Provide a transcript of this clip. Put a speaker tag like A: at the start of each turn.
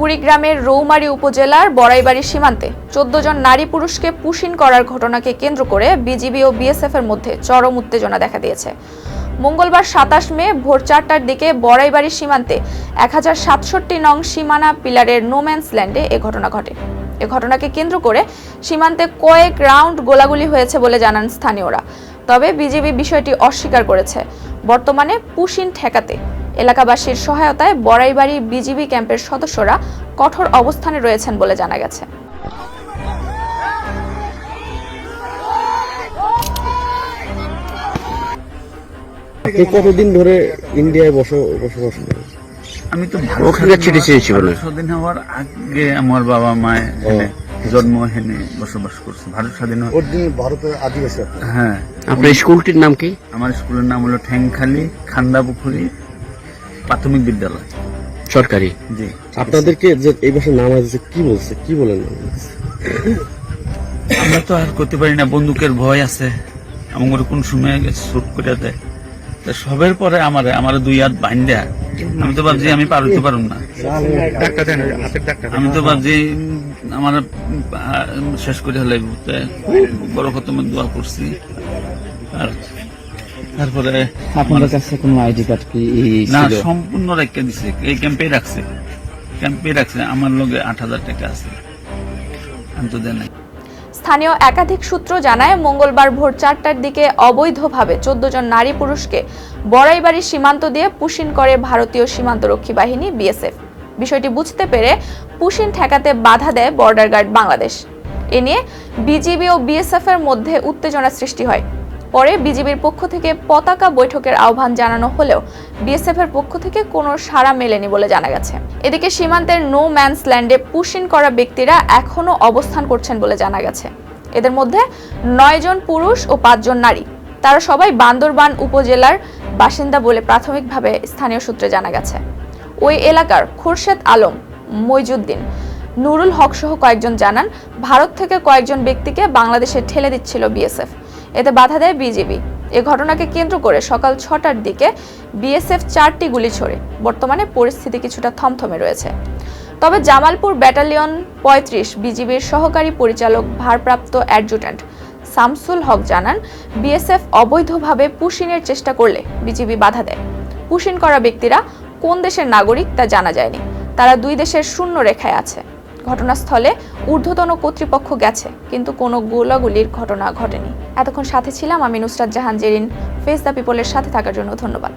A: কুড়িগ্রামের রৌমারী উপজেলার বড়াইবাড়ি সীমান্তে চোদ্দ জন নারী পুরুষকে পুশিন করার ঘটনাকে কেন্দ্র করে বিজিবি ও বিএসএফ এর মধ্যে চরম উত্তেজনা দেখা দিয়েছে। মঙ্গলবার সাতাশ মে ভোর চারটার দিকে বড়াইবাড়ি সীমান্তে এক হাজার সাতষট্টি নং সীমানা পিলারের নোম্যান্স ল্যান্ডে এ ঘটনা ঘটে। এ ঘটনাকে কেন্দ্র করে সীমান্তে কয়েক রাউন্ড গোলাগুলি হয়েছে বলে জানান স্থানীয়রা। তবে বিজেপি বিষয়টি অস্বীকার করেছে। বর্তমানে পুশিন ঠেকাতে এলাকাবাসীর সহায়তায় বড়াইবাড়ি বিজিবি ক্যাম্পের সদস্যরা কঠোর অবস্থানে রয়েছেন বলে জানা গেছে।
B: কতদিন ধরে ইন্ডিয়ায় বস বসবাস
C: আমি তো
D: ওখানে বলে।
C: স্বাধীন হওয়ার আগে আমার বাবা মা এখানে জন্ম এখানে বসবাস করছে। ভারত স্বাধীন
B: ভারতের আদিবাসী
C: হ্যাঁ।
D: আপনার স্কুলটির নাম কি?
C: আমার স্কুলের নাম হলো ঠ্যাংখালি খান্দাপুকুরি প্রাথমিক বিদ্যালয়।
D: সরকারি?
C: জি।
B: আপনাদেরকে যে এই বছর নাম আছে কি বলছে? কি বলেন
C: আমরা তো আর করতে পারি না বন্দুকের ভয় আছে। আমার কোন সময় শুট করে দেয়। তা সবের পরে আমার আমার দুই হাত বাইন্দা। আমি তো ভাবছি আমি পার হইতে পারুম না। আমি তো ভাবছি আমার শেষ করে হলে বড় খতমের দোয়া করছি। আর তারপরে
E: আপনাদের কাছে কোনো আইডি কার্ড কি
C: না সম্পূর্ণ রেখে দিছে। এই ক্যাম্পে রাখছে। ক্যাম্পে রাখছে। আমার লগে আট হাজার টাকা আছে। আমি তো দেয় নাই।
A: স্থানীয় একাধিক সূত্র জানায় মঙ্গলবার ভোর চারটার দিকে অবৈধভাবে চোদ্দ জন নারী পুরুষকে বড়াইবাড়ি সীমান্ত দিয়ে পুশিন করে ভারতীয় সীমান্তরক্ষী বাহিনী বিএসএফ। বিষয়টি বুঝতে পেরে পুশিন ঠেকাতে বাধা দেয় বর্ডার গার্ড বাংলাদেশ। এ নিয়ে বিজিবি ও বিএসএফ এর মধ্যে উত্তেজনা সৃষ্টি হয়। পরে বিজিবির পক্ষ থেকে পতাকা বৈঠকের আহ্বান জানানো হলেও বিএসএফ এর পক্ষ থেকে কোনো সাড়া মেলেনি বলে জানা গেছে। এদিকে সীমান্তের নো ম্যানস ল্যান্ডে পুশিন করা ব্যক্তিরা এখনও অবস্থান করছেন বলে জানা গেছে। এদের মধ্যে নয় জন পুরুষ ও পাঁচজন নারী। তারা সবাই বান্দরবান উপজেলার বাসিন্দা বলে প্রাথমিকভাবে স্থানীয় সূত্রে জানা গেছে। ওই এলাকার খুরশেদ আলম, মইজুদ্দিন, নুরুল হক সহ কয়েকজন জানান, ভারত থেকে কয়েকজন ব্যক্তিকে বাংলাদেশে ঠেলে দিচ্ছিল বিএসএফ। এতে বাধা দেয় বিজিবি। এ ঘটনাকে কেন্দ্র করে সকাল ছটার দিকে বিএসএফ চারটি গুলি ছোড়ে। বর্তমানে পরিস্থিতি কিছুটা থমথমে রয়েছে। তবে জামালপুর ব্যাটালিয়ন পঁয়ত্রিশ বিজিবির সহকারী পরিচালক, ভারপ্রাপ্ত অ্যাডজুট্যান্ট শামসুল হক জানান, বিএসএফ অবৈধভাবে পুশিনের চেষ্টা করলে বিজিবি বাধা দেয়। পুশিন করা ব্যক্তিরা কোন দেশের নাগরিক তা জানা যায়নি। তারা দুই দেশের শূন্য রেখায় আছে। ঘটনাস্থলে ঊর্ধ্বতন কর্তৃপক্ষ গেছে, কিন্তু কোনো গোলাগুলির ঘটনা ঘটেনি। এতক্ষণ সাথে ছিলাম আমি নুসরাত জাহান, জেরিন ফেস দ্য পিপলের সাথে থাকার জন্য ধন্যবাদ।